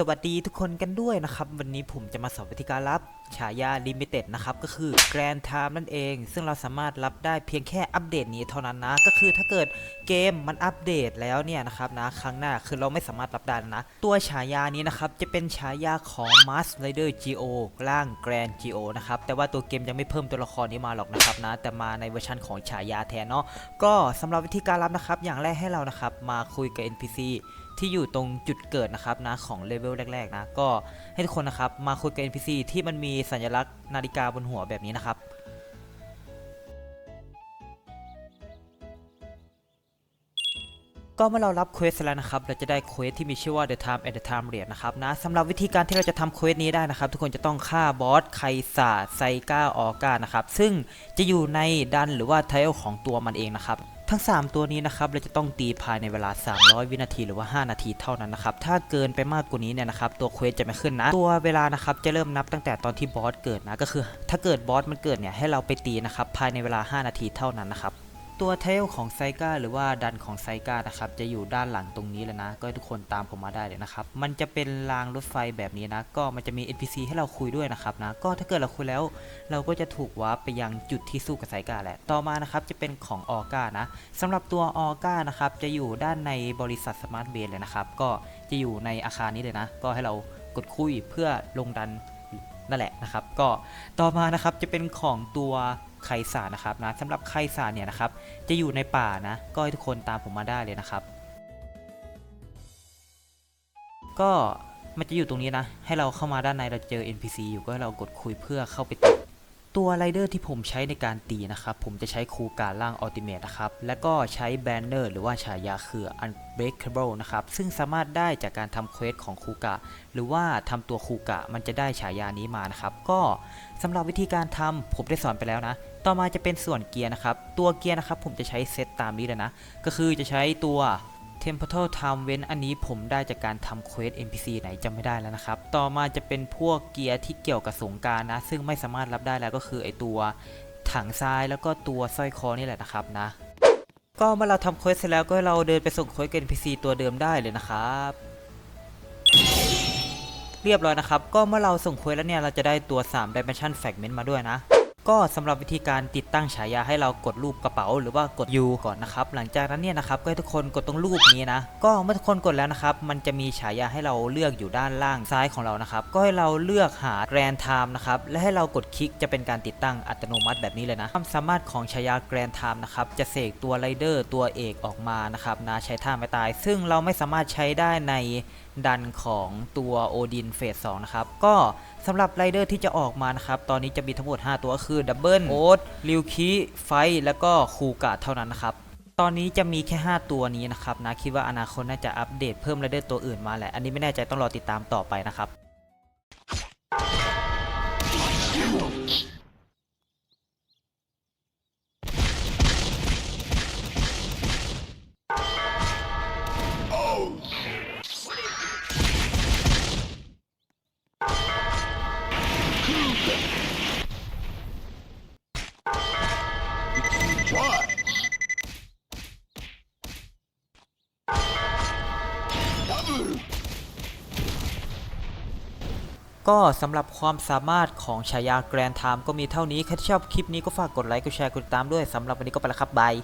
สวัสดีทุกคนกันด้วยนะครับ วันนี้ผมจะมาสอนวิธีการรับฉายา Limited นะครับ ก็คือ Grand Time นั่นเอง ซึ่งเราสามารถรับได้เพียงแค่อัปเดตนี้เท่านั้นนะ ก็คือถ้าเกิดเกมมันอัปเดตแล้วเนี่ยนะครับนะ ครั้งหน้าคือเราไม่สามารถรับได้นะ ตัวฉายานี้นะครับ จะเป็นฉายาของ Mask Rider Geo ร่าง Grand Geo นะครับ แต่ว่าตัวเกมยังไม่เพิ่มตัวละครนี้มาหรอกนะครับนะ แต่มาในเวอร์ชันของฉายาแทนเนาะ ก็สำหรับวิธีการรับนะครับ อย่างแรกให้เรานะครับ มาคุยกับ NPC ที่อยู่ตรงจุดเกิดนะครับนะของเลเวลแรก ๆ นะ ก็ให้ทุกคนนะครับมาคุยกับ NPC ที่มันมีสัญลักษณ์นาฬิกาบนหัวแบบนี้นะครับ ก็เมื่อเรารับเควสแล้วนะครับ เราจะได้เควสที่มีชื่อว่า The Time at the Time r a t นะครับนะสำหรับวิธีการที่เราจะทำเควสนี้ได้นะครับ ทุกคนจะต้องฆ่าบอสไคซาไซก้าออกานะครับ ซึ่งจะอยู่ในดันหรือว่าไทลของตัวมันเองนะครับ ทั้ง 3 ตัวนี้นะครับเราจะต้องตีภายในเวลา 300 วินาทีหรือว่า 5 นาทีเท่านั้นนะครับ ถ้าเกินไปมากกว่านี้เนี่ยนะครับตัวเควสจะไม่ขึ้นนะ ตัวเวลานะครับจะเริ่มนับตั้งแต่ตอนที่บอสเกิดนะก็คือ ถ้าเกิดบอสมันเกิดเนี่ยให้เราไปตีนะครับภายในเวลา 5 นาทีเท่านั้นนะครับ ตัวเทลของไซก้าหรือว่าดันของไซก้านะครับจะอยู่ด้านหลังตรงนี้เลยนะ ก็ทุกคนตามผมมาได้เลยนะครับ มันจะเป็นรางรถไฟแบบนี้นะ ก็มันจะมี NPC ให้เราคุยด้วยนะครับนะ ก็ถ้าเกิดเราคุยแล้ว เราก็จะถูกวาร์ปไปยังจุดที่สู้กับไซก้าแหละ ต่อมานะครับจะเป็นของออก้านะสำหรับตัวออก้านะครับจะอยู่ด้านในบริษัทสมาร์ทเบนเลยนะครับ ก็จะอยู่ในอาคารนี้เลยนะ ก็ให้เรากดคุยเพื่อลงดัน นั่นแหละนะครับ ก็ต่อมานะครับจะเป็นของตัวไคสานะครับนะสำหรับไคสาเนี่ยนะครับ จะอยู่ในป่านะ ก็ให้ทุกคนตามผมมาได้เลยนะครับ ก็มันจะอยู่ตรงนี้นะ ให้เราเข้ามาด้านในเราเจอ NPC อยู่ก็ให้เรากดคุยเพื่อเข้าไปติด ตัวไรเดอร์ที่ผมใช้ในการตีนะครับ ผมจะใช้คูการล่างอัลติเมทนะครับ แล้วก็ใช้แบนเนอร์หรือว่าฉายาคือ Unbreakable นะครับ ซึ่งสามารถได้จากการทำเควสของคูกะ หรือว่าทำตัวคูกะมันจะได้ฉายานี้มานะครับ ก็สำหรับวิธีการทำผมได้สอนไปแล้วนะ ต่อมาจะเป็นส่วนเกียร์นะครับ ตัวเกียร์นะครับผมจะใช้เซตตามนี้เลยนะ ก็คือจะใช้ตัว Temporal Time เว้นอันนี้ผมได้จากการทำเควส NPC ไหนจำไม่ได้แล้วนะครับ ต่อมาจะเป็นพวกเกียร์ที่เกี่ยวกับสงกรารนะ ซึ่งไม่สามารถรับได้แล้วก็คือไอตัวถังทรายแล้วก็ตัวสร้อยคอนี่แหละนะครับนะ ก็เมื่อเราทำเควสเสร็จแล้วก็เราเดินไปส่งเควสกับ NPC ตัวเดิมได้เลยนะครับเรียบร้อยนะครับ ก็เมื่อเราส่งเควสแล้วเนี่ย เราจะได้ตัว3 Dimension Fragment มาด้วยนะ ก็สำหรับวิธีการติดตั้งฉายาให้เรากดรูปกระเป๋า หรือว่ากด U ก่อนนะครับ หลังจากนั้นเนี่ยนะครับก็ให้ทุกคนกดตรงรูปนี้นะ ก็เมื่อทุกคนกดแล้วนะครับ มันจะมีฉายาให้เราเลือกอยู่ด้านล่างซ้ายของเรานะครับ ก็ให้เราเลือกหา Grand Time นะครับ และให้เรากดคลิกจะเป็นการติดตั้งอัตโนมัติแบบนี้เลยนะ ความสามารถของฉายา Grand Time นะครับจะเสกตัวไรเดอร์ตัวเอกออกมานะครับนะใช้ท่าไม่ตาย ซึ่งเราไม่สามารถใช้ได้ใน ดันของตัวโอดินเฟส2นะครับ ก็สำหรับไรเดอร์ที่จะออกมานะครับ ตอนนี้จะมีทั้งหมด 5 ตัวก็คือดับเบิลโอ๊ตลิวคีไฟแล้วก็คูกะเท่านั้นนะครับตอนนี้จะมีแค่ 5 ตัวนี้นะครับนะคิดว่าอนาคตน่าจะอัปเดตเพิ่มไรเดอร์ตัวอื่นมาแหละ อันนี้ไม่แน่ใจต้องรอติดตามต่อไปนะครับ ก็สำหรับความสามารถของฉายาแกรนไทม์ก็มีเท่านี้ ใครที่ชอบคลิปนี้ก็ฝากกดไลค์ กดแชร์ กดติดตามด้วยสำหรับวันนี้ก็ไปแล้วครับบาย